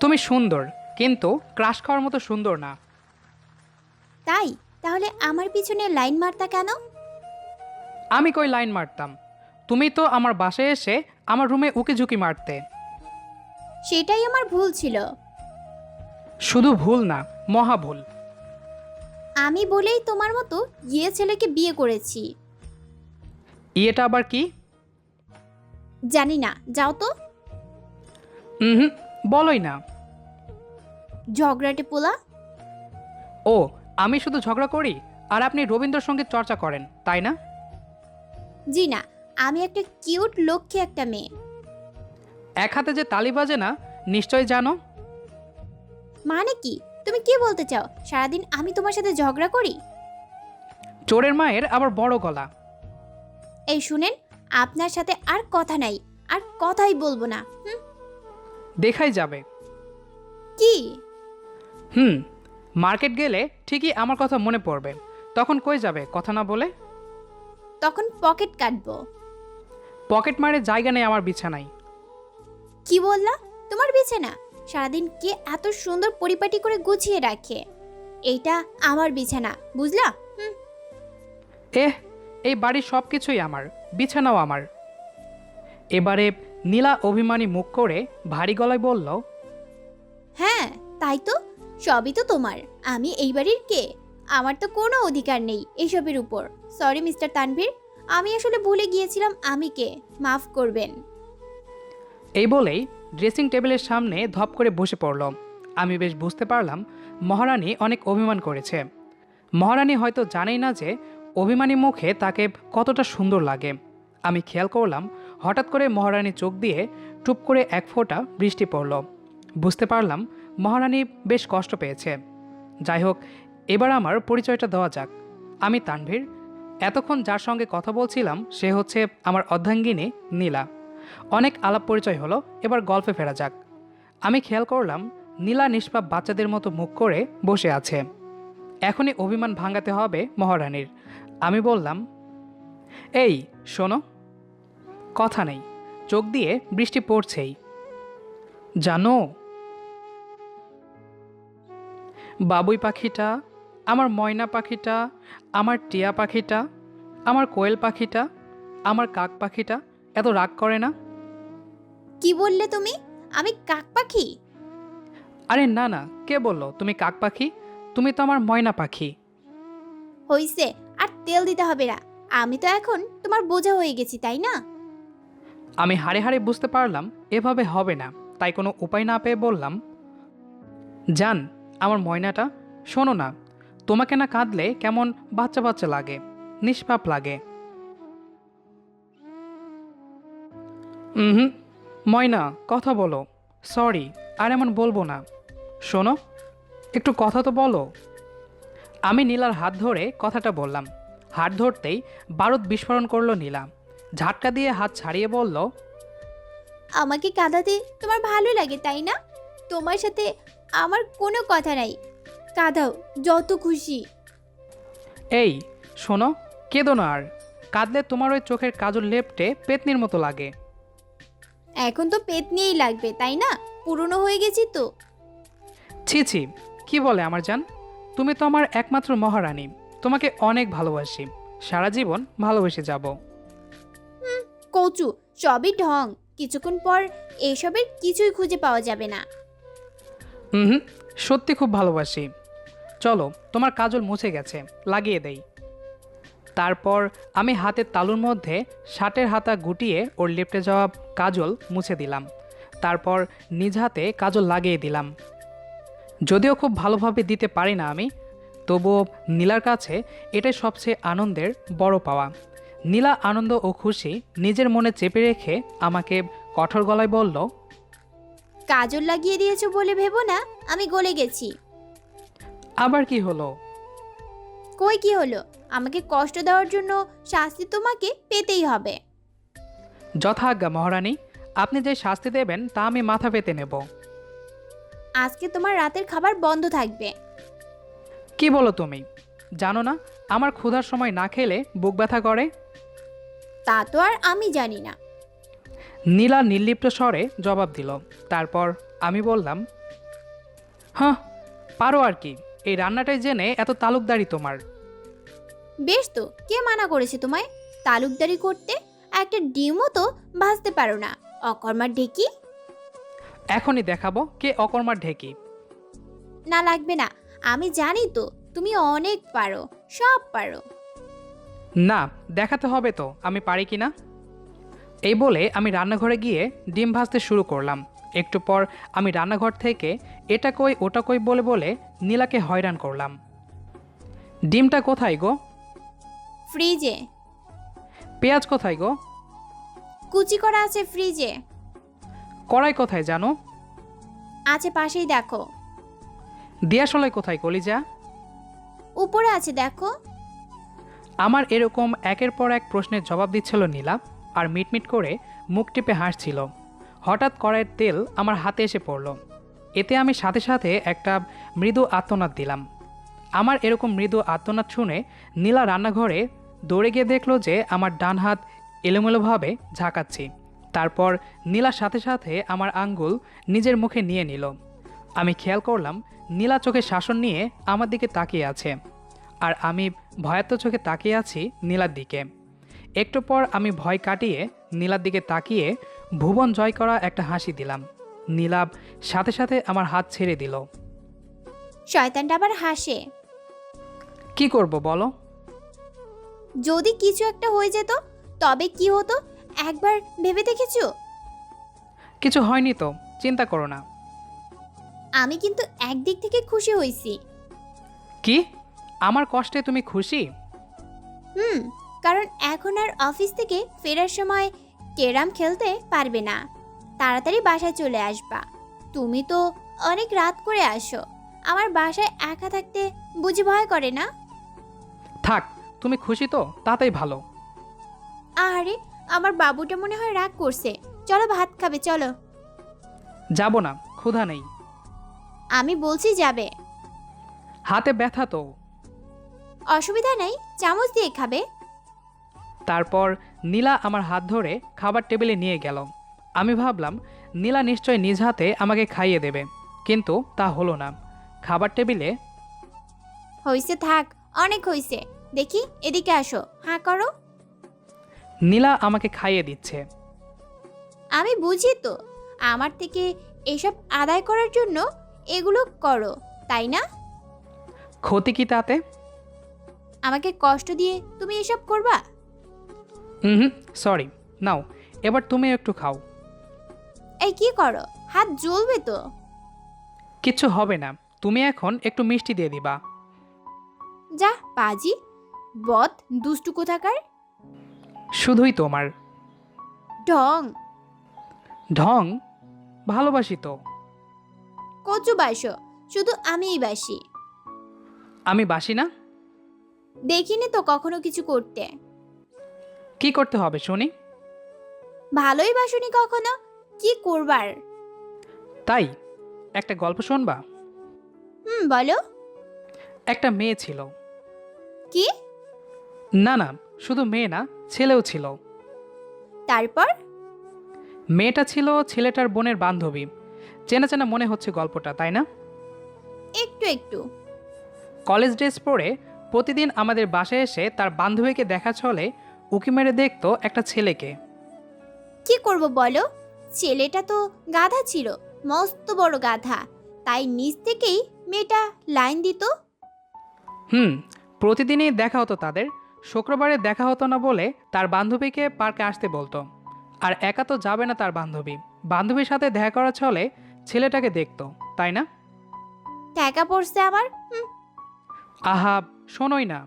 তুমি সুন্দর কিন্তু ক্রাশ খাওয়ার মতো সুন্দর না। তাই? তাহলে আমার পিছনে লাইন মারতা কেন? আমি কই লাইন মারতাম? তুমি তো আমার বাসায় এসে আমার রুমে উকি ঝুঁকি মারতে। সেটাই আমার ভুল ছিল। শুধু ভুল না মহা ভুল। আমি বলেই তোমার মতো ইয়ে ছেলেকে বিয়ে করেছি। ইয়েটা আবার কি? জানি না যাও তো। হুম। বলোই না। ঝগড়াটে পোলা? ও আমি শুধু ঝগড়া করি আর আপনি রবীন্দ্রসঙ্গীত চর্চা করেন তাই না? জি না আমি একটা কিউট লক্ষ্যে একটা মেয়ে। এক হাতে যে তালি বাজে না নিশ্চয়ই জানো? মানে কি? তুমি কি বলতে চাও? সারাদিন আমি তোমার সাথে ঝগড়া করি? চোরের মায়ের আবার বড় গলা। এই শুনেন আপনার সাথে আর কথা নাই আর কথাই বলব না হুম, দেখাই যাবে। কি? হুম মার্কেট গেলে ঠিকই আমার কথা মনে পড়বে। তখন কই যাবে কথা না বলে? তখন পকেট কাটবো। পকেট মারে জায়গা নেই আমার বিছানায়। কি বললা? তোমার বিছানা? সারাদিন কে এত সুন্দর পরিপাটি করে গুছিয়ে রাখে। এইটা আমার বিছানা বুঝলা? হুম, এহ এই বাড়ির সব কিছুই আমার বিছানাও আমার। এবারে নীলা অভিমানী মুখ করে ভারী গলায় বলল হ্যাঁ তাই তো। সবই তো তোমার। আমি এই বাড়ির কে? আমার তো কোনো অধিকার নেই এসবের উপর। Sorry mister Tanvir. আমি আসলে ভুলে গিয়েছিলাম আমি কে। মাফ করবেন। এই বলেই ড্রেসিং টেবিলের সামনে ধপ করে বসে পড়ল। আমি বেশ বুঝতে পারলাম মহারানী অনেক অভিমান করেছে। মহারানী হয়তো জানেই না যে অভিমানী মুখে তাকে কতটা সুন্দর লাগে। আমি খেয়াল করলাম হঠাৎ করে মহারানী চোখ দিয়ে টুপ করে এক ফোঁটা বৃষ্টি পড়ল। বুঝতে পারলাম মহারানী বেশ কষ্ট পেয়েছে। যাই হোক, এবার আমার পরিচয়টা দেওয়া যাক। আমি তানভীর। এতক্ষণ যার সঙ্গে কথা বলছিলাম সে হচ্ছে আমার অর্ধাঙ্গিনী নীলা। অনেক আলাপ পরিচয় হলো, এবার গল্পে ফেরা যাক। আমি খেয়াল করলাম নীলা নিষ্পাপ বাচ্চাদের মতো মুখ করে বসে আছে। এখনই অভিমান ভাঙাতে হবে মহারানীর। আমি বললাম, এই, শোনো কথা নেই। চোখ দিয়ে বৃষ্টি পড়ছেই। জানো? বাবুই পাখিটা আমার ময়না পাখিটা আমার টিয়া পাখিটা আমার কোয়েল পাখিটা আমার কাক পাখিটা এত রাগ করে না? কি বললে তুমি? আমি কাক পাখি? আরে না না কে বলল? তুমি কাক পাখি? তুমি তো আমার ময়না পাখি। হইছে আর তেল দিতে হবে না। আমি তো এখন তোমার বোঝা হয়ে গেছি তাই না? আমি হাড়ে হাড়ে বুঝতে পারলাম, এভাবে হবে না। তাই কোনো উপায় না পেয়ে বললাম যান আমার ময়নাটা, শোনো না, তোমাকে না কাঁদলে কেমন বাচ্চা বাচ্চা লাগে, নিষ্পাপ লাগে। হুম ময়না, কথা বলো, সরি, আর এমন বলব না। শোনো, একটু কথা তো বলো। আমি নীলার হাত ধরে কথাটা বললাম। হাত ধরতেই বারুদ বিস্ফোরণ করল নীলা। ঝাটকা দিয়ে হাত ছাড়িয়ে বলল আমাকে কাঁদাতে তোমার ভালো লাগে তাই না? তোমার সাথে আমার কোনো কথা নাই। কাঁদাও যত খুশি। এই শোনো কেঁদো না আর। কাঁদলে তোমার ওই চোখের কাজল লেপটে পেতনির মতো লাগে। এখন তো পেট নিয়েই লাগবে তাই না? পুরনো হয়ে গেছি তো। ছি ছি কি বলে আমার জান? তুমি তো আমার একমাত্র মহারানী তোমাকে অনেক ভালোবাসি। সারা জীবন ভালোবেসে যাব। কচু, সবই ঢং। কিছুক্ষণ পর এসবের কিছুই খুঁজে পাওয়া যাবে না। হুম সত্যি খুব ভালোবাসি। চলো, তোমার কাজল মুছে গেছে, লাগিয়ে দেই। তারপর আমি হাতের তালুর মধ্যে শার্টের হাতা গুটিয়ে ওর লিপটে যাওয়া কাজল মুছে দিলাম। তারপর নিজ হাতে কাজল লাগিয়ে দিলাম। যদিও খুব ভালোভাবে দিতে পারি না আমি, তবুও নীলার কাছে এটাই সবচেয়ে আনন্দের বড় পাওয়া। নীলা আনন্দ ও খুশি নিজের মনে চেপে রেখে আমাকে কঠোর গলায় বলল কাজল লাগিয়ে দিয়েছ বলে ভেবো না আমি গলে গেছি। আবার কি হলো? কই কি হলো? আমাকে কষ্ট দেওয়ার জন্য শাস্তি তোমাকে পেতেই হবে। যথাজ্ঞা মহারানী আপনি যে শাস্তি দেবেন তা আমি মাথা পেতে নেব। আজকে তোমার রাতের খাবার বন্ধ থাকবে। কি বলো তুমি? জানো না আমার ক্ষুধার সময় না খেলে বুক ব্যথা করে? তা তো আর আমি জানি না। নীলা নির্লিপ্ত স্বরে জবাব দিল। তারপর আমি বললাম হ্যাঁ পারো আর কি। এই রান্নাটাই জেনে এত তালুকদারি তোমার। বেশ তো কে মানা করেছে তোমায়? তালুকদারি করতে একটা ডিমও তো ভাজতে পারো না। অকর্মার ঢেকি? এখনই দেখাবো কে অকর্মার ঢেকি। না লাগবে না আমি জানি তো তুমি অনেক পারো সব পারো। না দেখাতে হবে তো আমি পারি কি না? এই বলে আমি রান্নাঘরে গিয়ে ডিম ভাজতে শুরু করলাম। একটু পর আমি রান্নাঘর থেকে এটা কই ওটা কই বলে বলে নীলাকে হয়রান করলাম। ডিমটা কোথায় গো? ফ্রিজে। পেঁয়াজ কোথায় গো? কুচি করা আছে ফ্রিজে। কড়াই কোথায় জানো? আছে পাশেই দেখো। দিয়াশলাই কোথায় কলিজা? উপরে আছে দেখো। আমার এরকম একের পর এক প্রশ্নের জবাব দিচ্ছিল নীলা আর মিটমিট করে মুখ টিপে হাসছিল। হঠাৎ কড়াইয়ের তেল আমার হাতে এসে পড়ল। এতে আমি সাথে সাথে একটা মৃদু আত্মনাদ দিলাম। আমার এরকম মৃদু আত্মনাদ শুনে নীলা রান্নাঘরে দৌড়ে গিয়ে দেখল যে আমার ডান হাত এলোমেলোভাবে ঝাঁকাচ্ছি। তারপর নীলার সাথে সাথে আমার আঙ্গুল নিজের মুখে নিয়ে নিল। আমি খেয়াল করলাম নীলা চোখে শাসন নিয়ে আমার দিকে তাকিয়ে আছে। আর আমি ভয়াত্ম চোখে তাকিয়ে আছি নীলার দিকে। একটু পর আমি ভয় কাটিয়ে নীলার দিকে তাকিয়ে ভুবন জয় করা একটা হাসি দিলাম। নীলাব সাথে সাথে আমার হাত ছেড়ে দিল। শয়তানটা আবার হাসে। কি করব বলো? যদি কিছু একটা হয়ে যেত তবে কি হতো? একবার ভেবে দেখেছ? কিছু হয়নি তো চিন্তা করো না। আমি কিন্তু একদিক থেকে খুশি হয়েছি। কি? আমার কষ্টে তুমি খুশি? হুম কারণ এখন আর অফিস থেকে ফেরার সময় কেরাম খেলতে পারবে না। তাড়াতাড়ি বাসায় চলে আসবা। তুমি তো অনেক রাত করে আসো। আমার বাসায় একা থাকতে বুঝি ভয় করে না? থাক তুমি খুশি তো তাতেই ভালো। আরে আমার বাবুটা মনে হয় রাগ করছে। চলো ভাত খাবে চলো। যাব না ক্ষুধা নেই। আমি বলছি যাবে। হাতে ব্যথা তো। অসুবিধা নেই চামচ দিয়ে খাবে। তারপর নীলা আমার হাত ধরে খাবার টেবিলে নিয়ে গেল। আমি ভাবলাম নীলা নিশ্চয় নিজ হাতে আমাকে খাইয়ে দেবে কিন্তু তা হলো না। খাবার টেবিলে হইছে থাক অনেক হইছে। দেখি এদিকে আসো। হাঁ করো। নীলা আমাকে খাইয়ে দিচ্ছে। আমি বুঝি তো আমার থেকে এসব আদায় করার জন্য এগুলো করো তাই না? ক্ষতি কি তাতে? আমাকে কষ্ট দিয়ে তুমি এসব করবা? হুম সরি নাও এবার তুমি একটু খাও। এই কি করো? হাত জ্বলবে তো। কিচ্ছু হবে না। তুমি এখন একটু মিষ্টি দিয়ে দিবা। যা পাজি। বদ দুষ্টু কোথাকার? শুধুই তোমার। ঢং। ঢং? ভালোবাসি তো। কচু বাসো শুধু আমিই বাসি। আমি বাসি না? দেখিনি তো কখনো কিছু করতে। কি করতে হবে শুনি। ভালোই বাসনি কখনো কি করবার? তাই একটা গল্প শুনবা? হুম বলো। একটা মেয়ে ছিল। কি? না না শুধু মেয়ে না ছেলেও ছিল। তারপর? মেয়েটা ছিল ছেলেটার বোনের বান্ধবী। চেনা চেনা মনে হচ্ছে গল্পটা তাই না? একটু একটু। কলেজ ড্রেস পরে প্রতিদিন আমাদের বাসায় এসে তার বান্ধবীকে দেখা চলে উকি মেরে দেখতো একটা ছেলেকে। কি করব বলো? ছেলেটা তো গাধা ছিল মস্ত বড় গাধা। তাই নিচ থেকেই মেয়েটা লাইন দিত। হুম প্রতিদিনই দেখা হতো তাদের। শুক্রবারে দেখা হতো না বলে তার বান্ধবীকে পার্কে আসতে বলতো। আর একা তো যাবে না তার বান্ধবী। বান্ধবীর সাথে দেখা করা চলে ছেলেটাকে দেখতো তাই না? টাকা পড়ছে আমার হুম, আহা শোনোই না।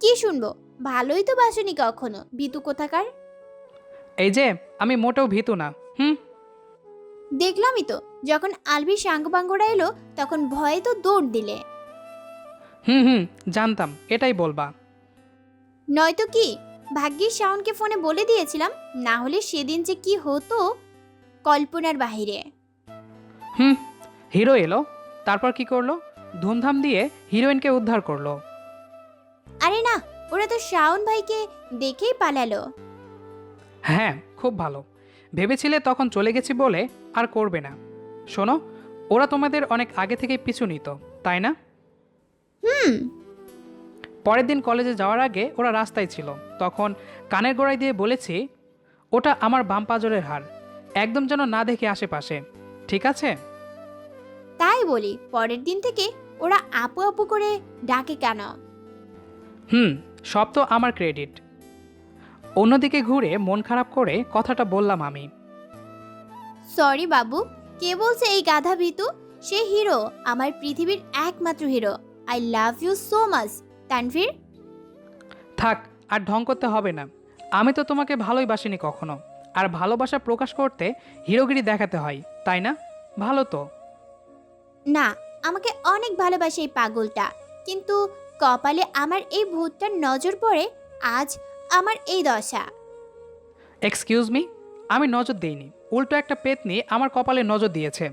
কি শুনব? ভালোই তো বাসনি কখনো। বিতু কোথাকার? এই যে আমি মোটেও ভীতু না হুম? দেখলামই তো যখন আলভি সাঙ্গবাঙ্গরা এলো তখন ভয়ে তো দৌড় দিলে। হুম হুম জানতাম এটাই বলবা। নয়তো কি ভাগ্যিস শাওনকে ফোনে বলে দিয়েছিলাম না হলে সেদিন যে কি হতো কল্পনার বাহিরে। হুম হিরো এলো তারপর কি করল? ধুমধাম দিয়ে হিরোইনকে উদ্ধার করল। আরে না ওরা তো শাওন ভাইকে দেখেই পালালো। হ্যাঁ খুব ভালো। ভেবেছিলে তখন চলে গেছি বলে আর করবে না। শোনো ওরা তোমাদের অনেক আগে থেকেই পিছু নিত তাই না? হুম। পরের দিন কলেজে যাওয়ার আগে ওরা রাস্তায় ছিল। তখন কানের গোড়ায় দিয়ে বলেছি ওটা আমার বাম পাজরের হার। একদম যেন না দেখে আশেপাশে। ঠিক আছে? তাই বলি পরের দিন থেকে ওরা আপু আপু করে ডাকে কেন? হুম সব তো আমার ক্রেডিট। অন্যদিকে ঘুরে মন খারাপ করে কথাটা বললাম আমি। সরি বাবু কে বলছে এই গাধা ভিতু? সে হিরো আমার পৃথিবীর একমাত্র hero. I love you so much Tanvir. থাক আর ঢং করতে হবে না। আমি তো তোমাকে ভালোই বাসিনি কখনো। আর ভালোবাসা প্রকাশ করতে হিরোগিরি দেখাতে হয় তাই না? ভালো তো। না আমাকে অনেক ভালোবাসে এই পাগলটা। কিন্তু কপালে আমার এই ভূতটার নজর পড়ে আজ আমার এই দশা। এক্সকিউজ মি আমি নজর দিইনি। উল্টো একটা পেতনি আমার কপালে নজর দিয়েছে।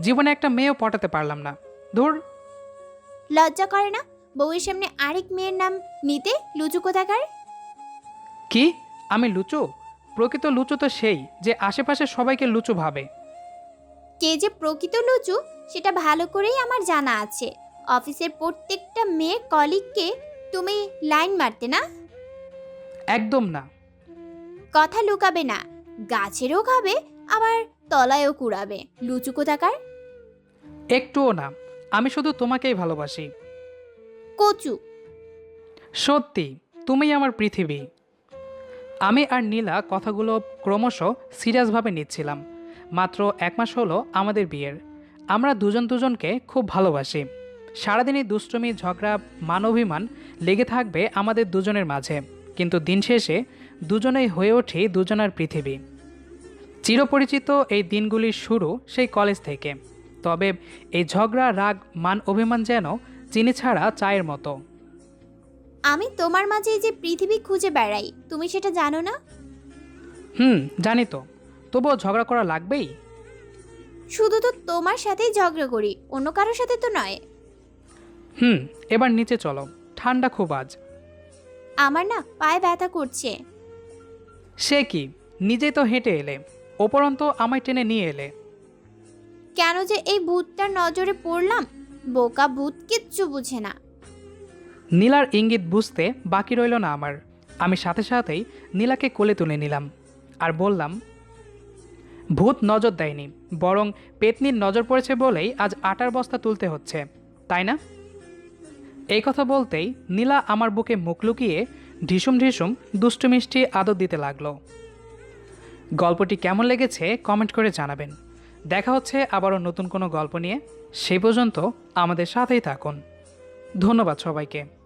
জীবনে একটা মেয়েও পটাতে পারলাম না। ধুর। লজ্জা করে না? বউয়ের সামনে আরেক মেয়ের নাম নিতে লুচু কোথাকার? কি? আমি লুচু? প্রকৃত লুচু তো সেই যে আশেপাশে সবাইকে লুচু ভাবে। কে যে প্রকৃত লুচু সেটা ভালো করেই আমার জানা আছে। অফিসের প্রত্যেকটা মেয়ে কলিগকে তুমি লাইন মারতে না? একদম না। কথা লুকাবে না। গাছেরও খাবে আবার তলায়ও কুড়াবে। লুচু কোথাকার? একটুও না। আমি শুধু তোমাকেই ভালোবাসি। কচু। সত্যি তুমিই আমার পৃথিবী। আমি আর নীলা কথাগুলো ক্রমশ সিরিয়াসভাবে নিচ্ছিলাম। মাত্র এক মাস হলো আমাদের বিয়ের। আমরা দুজন দুজনকে খুব ভালোবাসি। সারাদিনই দুষ্টমি ঝগড়া মানবিমান লেগে থাকবে আমাদের দুজনের মাঝে। কিন্তু দিন শেষে দুজনেই হয়ে ওঠে দুজনার পৃথিবী। চিরপরিচিত এই দিনগুলির শুরু সেই কলেজ থেকে। তবে এই ঝগড়া রাগ মান অভিমান যেন চিনি ছাড়া চায়ের মতো। আমি তোমার মাঝে যে পৃথিবী খুঁজে বেড়াই তুমি সেটা জানো না? হুম জানি তো। তবুও ঝগড়া করা লাগবেই? শুধু তো তোমার সাথেই ঝগড়া করি অন্য কারোর সাথে তো নয়। হুম এবার নিচে চলো ঠান্ডা খুব আজ। আমার না পায়ে ব্যথা করছে। সে কি? নিজে তো হেঁটে এলে ওপরন্ত আমায় টেনে নিয়ে এলে। কেন যে এই ভূতটার নজরে পড়লাম বোকা ভূত কিচ্ছু বুঝে না। নীলার ইঙ্গিত বুঝতে বাকি রইল না আমার। আমি সাথে সাথেই নীলাকে কোলে তুলে নিলাম আর বললাম ভূত নজর দেয়নি, বরং পেতনির নজর পড়েছে বলেই আজ আটার বস্তা তুলতে হচ্ছে, তাই না? এই কথা বলতেই নীলা আমার বুকে মুখ লুকিয়ে ঢিসুম ঢিসুম দুষ্টু মিষ্টি আদর দিতে লাগল। গল্পটি কেমন লেগেছে কমেন্ট করে জানাবেন। দেখা হচ্ছে আবারও নতুন কোনো গল্প নিয়ে, সে পর্যন্ত আমাদের সাথেই থাকুন। ধন্যবাদ সবাইকে।